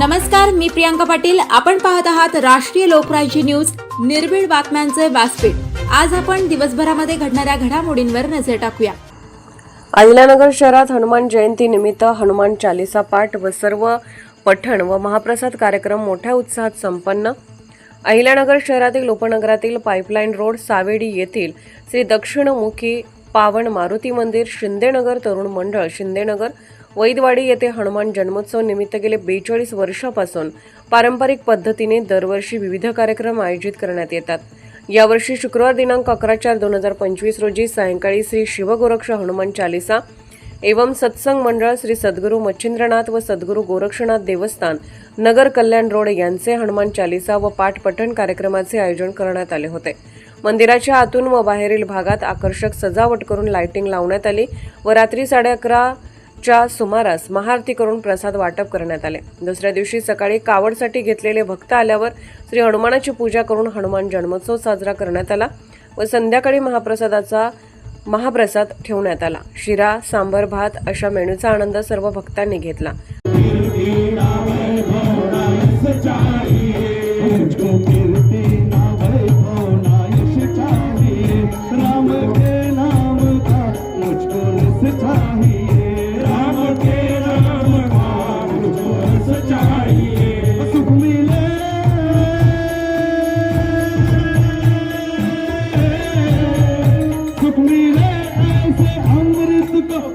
नमस्कार मी प्रियांका पाटील. आपण पाहत आहात राष्ट्रीय लोकराज्य न्यूज निर्भीड बातम्यांचे व्यासपीठ. आज आपण दिवसभरामध्ये घडणाऱ्या घडामोडींवर नजर टाकूया. अहिल्यानगर शहरात हनुमान जयंती निमित्त हनुमान चालिसा पाठ व सर्व पठण व महाप्रसाद कार्यक्रम मोठ्या उत्साहात संपन्न. अहिल्यानगर शहरातील उपनगरातील पाईपलाईन रोड सावेडी येथील श्री दक्षिणमुखी पावन मारुती मंदिर शिंदेनगर तरुण मंडळ शिंदेनगर वैदवाडी येथे हनुमान जन्मोत्सव निमित्त गेले बेचाळीस वर्षापासून पारंपरिक पद्धतीने दरवर्षी विविध कार्यक्रम आयोजित करण्यात येतात. यावर्षी शुक्रवार दिनांक अकरा चार दोन हजार पंचवीस रोजी सायंकाळी श्री शिवगोरक्ष हनुमान चालिसा एवं सत्संग मंडळ श्री सद्गुरू मच्छिंद्रनाथ व सद्गुरू गोरक्षनाथ देवस्थान नगर कल्याण रोड यांचे हनुमान चालिसा व पाठपठण कार्यक्रमाचे आयोजन करण्यात आले होते. मंदिराच्या आतून व बाहेरील भागात आकर्षक सजावट करून लाइटिंग लावण्यात आली व रात्री साडे अकरा च्या सुमारास महाआरती करून प्रसाद वाटप करण्यात आले दुसऱ्या दिवशी सकाळी कावडसाठी घेतलेले भक्त आल्यावर श्री हनुमानाची पूजा करून हनुमान जन्मोत्सव साजरा करण्यात आला व संध्याकाळी महाप्रसादाचा महाप्रसाद ठेवण्यात आला शिरा सांबर भात अशा मेनूचा आनंद सर्व भक्तांनी घेतला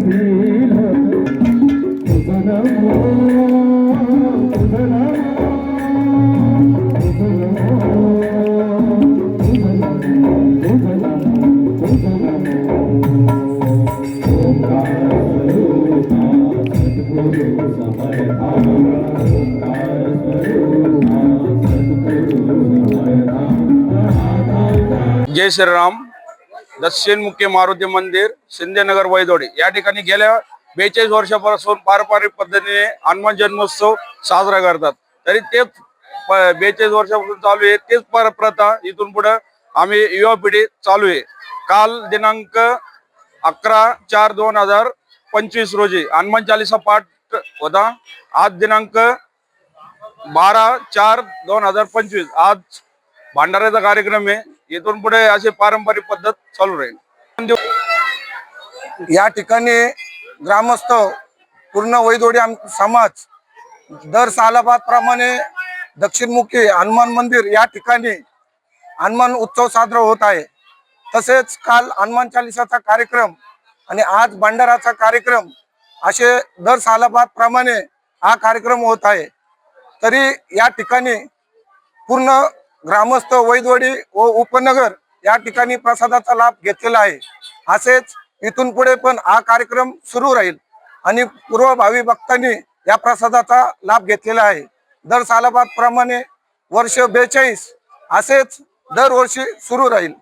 पीने में दक्षिण मुख्य मारुती मंदिर शिंदेनगर वैदोडी या ठिकाणी गेल्या बेचाळीस वर्षापासून पारंपरिक पद्धतीने हनुमान जन्मोत्सव साजरा करतात. तरी तेच बेचाळीस वर्षापासून चालू आहे तेच पर प्रथा इथून पुढे आम्ही युवा पिढी चालू आहे. काल दिनांक अकरा चार दोन हजार पंचवीस रोजी हनुमान चालीसा पाठ होता. आज दिनांक बारा चार दोन हजार पंचवीस. आज भंडाऱ्याचा कार्यक्रम आहे. येथून पुढे अशी पारंपरिक पद्धत चालू राहील. या ठिकाणी ग्रामस्थ पूर्ण वैदोडी आम समाज दर सालाबाद प्रमाणे दक्षिणमुखी हनुमान मंदिर या ठिकाणी हनुमान उत्सव साजरा होत आहे. तसेच काल हनुमान चालिसाचा कार्यक्रम आणि आज भंडाराचा कार्यक्रम असे दर सालाबाद प्रमाणे हा कार्यक्रम होत आहे. तरी या ठिकाणी पूर्ण ग्रामस्थ वैदवडी व उपनगर या ठिकाणी प्रसादाचा लाभ घेतलेला आहे. असेच इथून पुढे पण हा कार्यक्रम सुरू राहील आणि पूर्वभावी भक्तांनी या प्रसादाचा लाभ घेतलेला आहे. दर सालाबाद प्रमाणे वर्ष बेचाळीस असेच दरवर्षी सुरू राहील.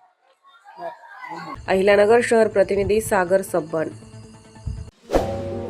अहिल्यानगर शहर प्रतिनिधी सागर सब्बन.